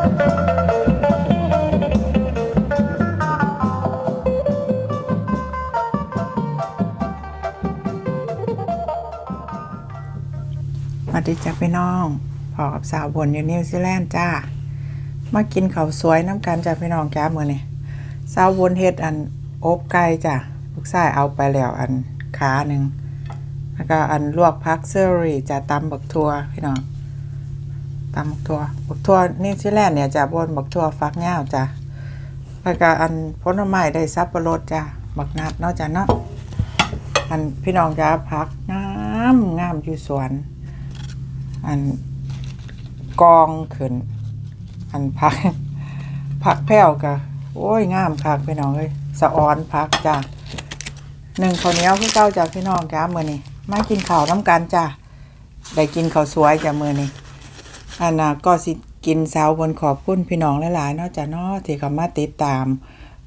สวัสดีจ้าพี่น้องพอกับสาวบนอยู่นิวซีแลนด์จ้า มากินข้าวสวยน้ำกันจ้าพี่น้องจ้ามื้อนี้สาวบนเฮ็ดอันอบไก่จ้าลูกชายเอาไปแล้วอันขาหนึ่งแล้วก็อันลวกพักเซอรี่จ้าตำบักทัวพี่น้อง ตำบักทั่วบักทั่วนิวซีแลนด์เนี่ยจ้าบนบักทั่วฟักยาวจ้าแล้วก็อันผลไม้ได้สับประรดจ้าบักนัดเนาะจ้าเนาะอันพี่น้องจ้าพักงามงามอยู่สวนอันกองขึ้น อันพักผักแพ้วกะโอ้ยงามคักพี่น้องเลยสะออนพักจ้าหนึ่งข้าวเหนียวพี่เจ้าจากพี่น้องจ้ามือนี้มากินข้าวน้ำกันจ้าได้กินข้าวสวยจากมือนี้ อันน่ะก็สิกินเสาวบนขอบคุณพี่น้องหลายๆเนาะจ้าเนาะที่เข้ามาติดตาม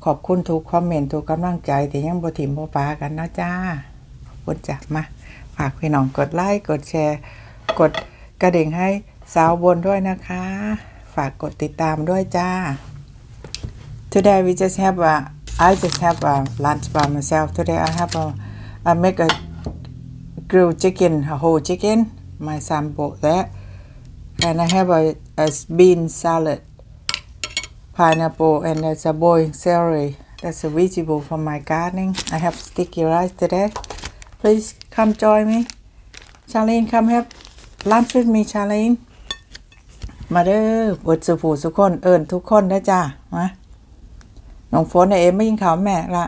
ขอบคุณทุกคอมเมนต์ทุกกำลังใจที่ยังบ่ถิ่มบ่ปากันเนาะจ้าขอบคุณจ้ามาฝากพี่น้องกดไลค์กดแชร์ กดกระดิ่งให้สาวบนด้วยนะคะ ฝากกดติดตามด้วยจ้า Today we just have a I just have a lunch by myself Today I have a I make a grilled chicken a whole chicken my son bought that and I have a, a bean salad pineapple and there's a boiled celery that's a vegetable from my gardening I have sticky rice today please come join me Charlene come have lunch with me Charlene มาเด้อบทสุผูสุคนเอิญทุกคนนะจ้ามาน้องฝนเนี่ยเอ็มไม่ยิงข่าวแม่ละ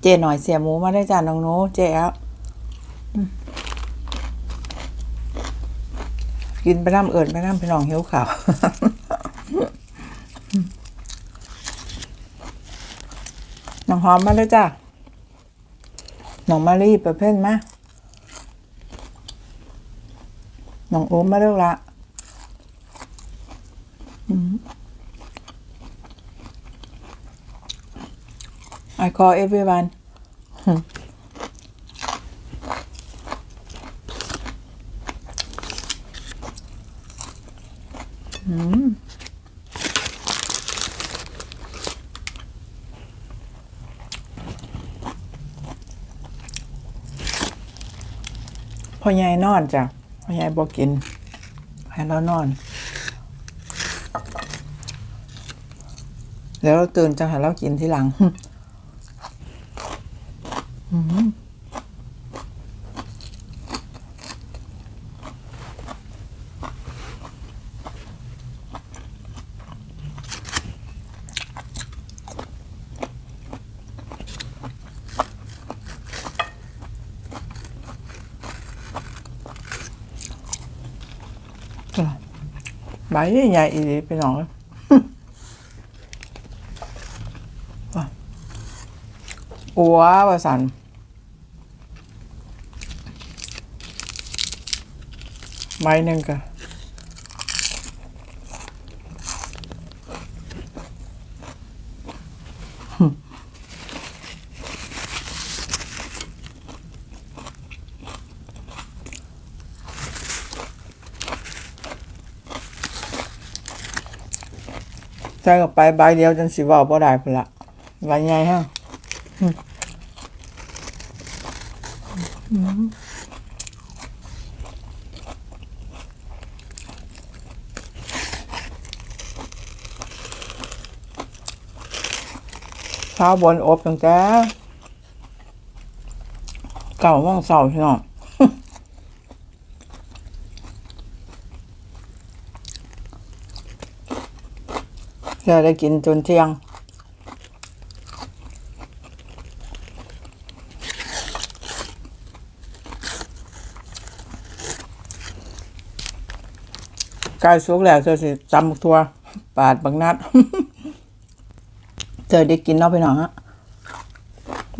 เจหน่อยเสียหมูมาได้จ้าน้องหนูเจแล้วอืม กินไปน้ำเอิญไปน้ำพี่น้องหิวข่าวน้องหอมมาเลยจ้าน้องมารีประเภทมาน้องโอมมาเลิกละอืม I call everyone อืมอืม พ่อใหญ่นอนจ้ะพ่อใหญ่บอกกินให้เรานอนแล้วเราตื่นจะให้เรากินทีหลัง บายใหญ่อีหลีไปหน่องอัวว่าสันไม้หนึ่งก็ ใส่กับไปใบเดียวจนสิเว่าบ่ได้พุ่นละใบใหญ่ฮะเช้าบนอบตั้งแต่เก่าว่างเสาร์พี่น้ องจะได้กินจนเที่ยงกล้สุกแล้วเธอสิจำบักทัวปาดบักนัดเธอได้กินเนาะพี่น้องฮะ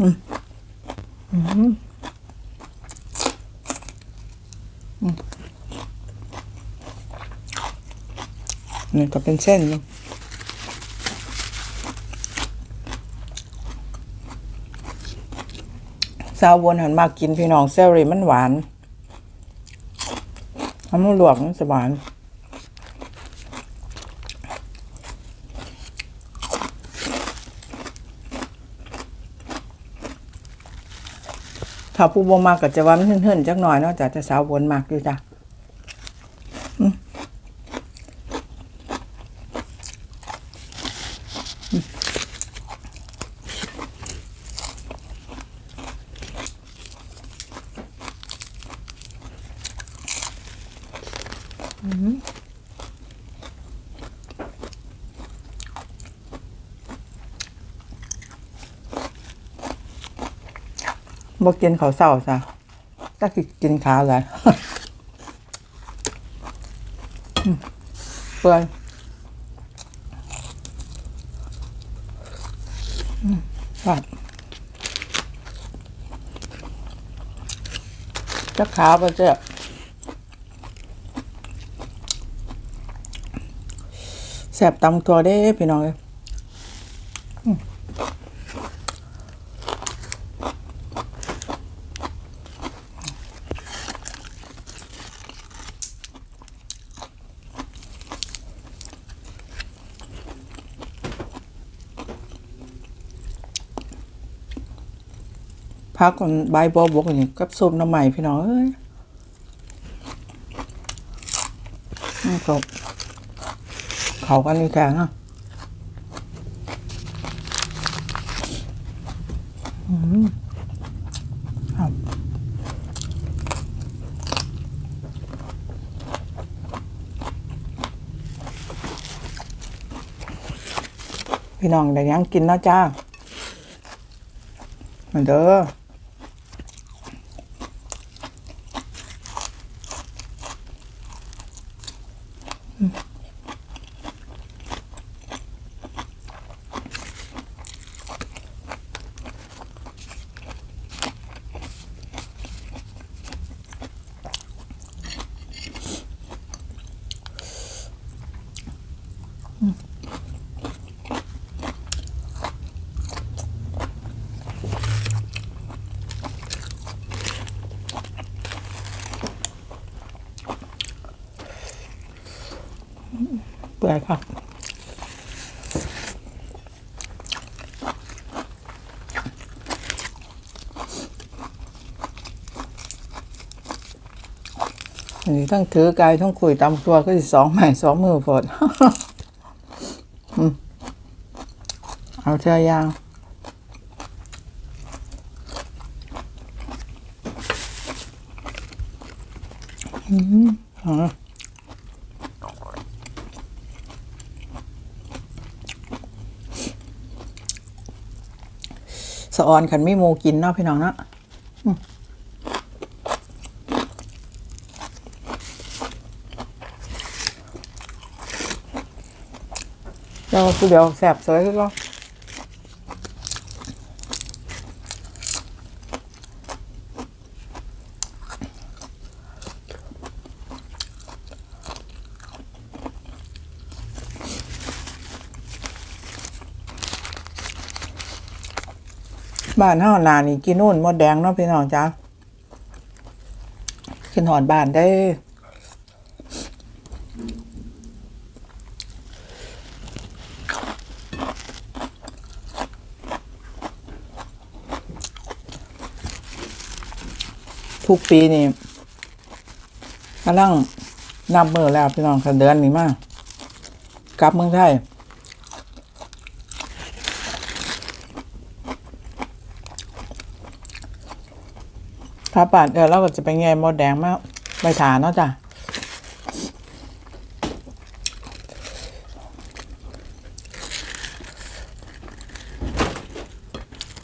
อืมอืมอืมนี่ก็เป็นเส้นอยู่สาววนหันมากินพี่น้องเซลรี่มันหวานทำมันหลวกมันสหวานถ้าผู้บ่มากก็จะว่ามันเฮื่นๆจักหน่อยเนาะจ้ะจะสาววนมากอยู่จ้ะ บ่กินเขาวเช้าจ้ะถ้าคือกินข้าวแล้วอืมเปื่อยอืมครับจะขาวไปเจ้ะ แสบตำตัวเด้พี่น้องเอ้ยอืมพักก่อนใบายบัวบกนี่กับส้มน้ำใหม่พี่น้องเอ้ยอืมครับ เขากันนี่แกงอะอืมครับพี่น้องได้ยังกินนะจ้าเหมาเด้อ ปื่อยครับนี่ทั้งถือกายทั้งคุยตามตัวก็สองใหม่สองมือฝดอืมเอาเชือยางอืมอ๋อ สะออนขันไม่โมกินเนาะพี่น้องเนาะเราคือเดียวแสบสวยขึ้นก็ บ้านเฮานานี่กินนู่นมดแดงเนาะพี่น้องจ้ากินหอดบ้านได้ทุกปีนี่กำลังนับมือแล้วพี่น้องค่ะเดือนนี้มากกลับเมืองไทย ถ้าปาดเออเราก็จะไปแง่มดแดงมาใบถาเนาะจ้ะ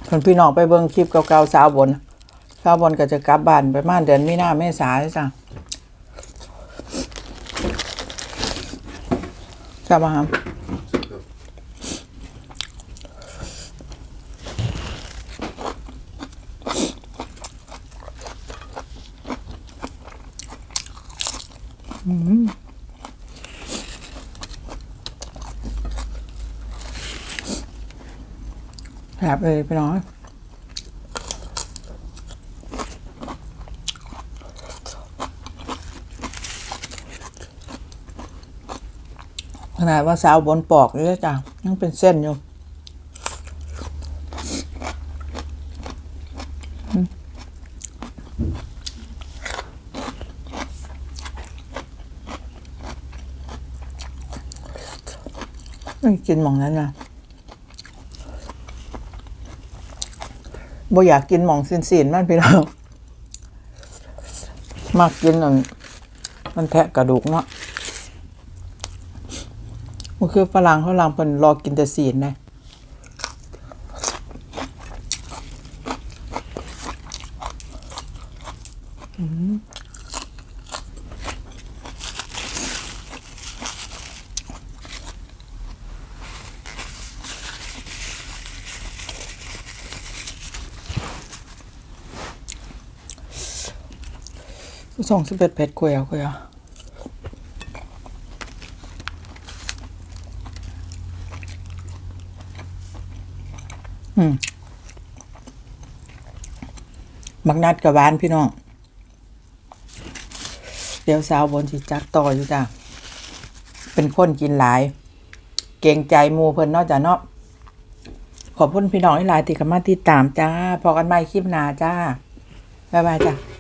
คนพี่น้องไปเบิ่งคลิปเก่าๆสาวบนสาวบนก็จะกลับบ้านไปมาเดือนมีนาเมษาจ้ะจ้ามาครับ แถบเลยพี่น้องขนาดว่าสาวบนปอกนี่เลยจ้ะยังเป็นเส้นอยู่ ไม่กินหมองนั้นนะบ่อยากกินหมองสินสินมันพี่น้องมากกินอันมันแทะกระดูกเนาะมันคือฝรั่งฝรั่งเป็นรอกินแต่สีนนะอืม ส่งสิบเอ็ดเผ็ดกวยเอากวยเอาอืมบักนัดกับหวานพี่น้อง เดี๋ยวสาวบนสิจัดต่ออยู่จ้ะ เป็นคนกินหลาย เกรงใจมูเพิ่นนอกจากเนาะขอบคุณพี่น้องที่หลายติดกันมาติดตามจ้า พอกันใหม่คลิปหน้าจ้า บ๊ายบายจ้ะ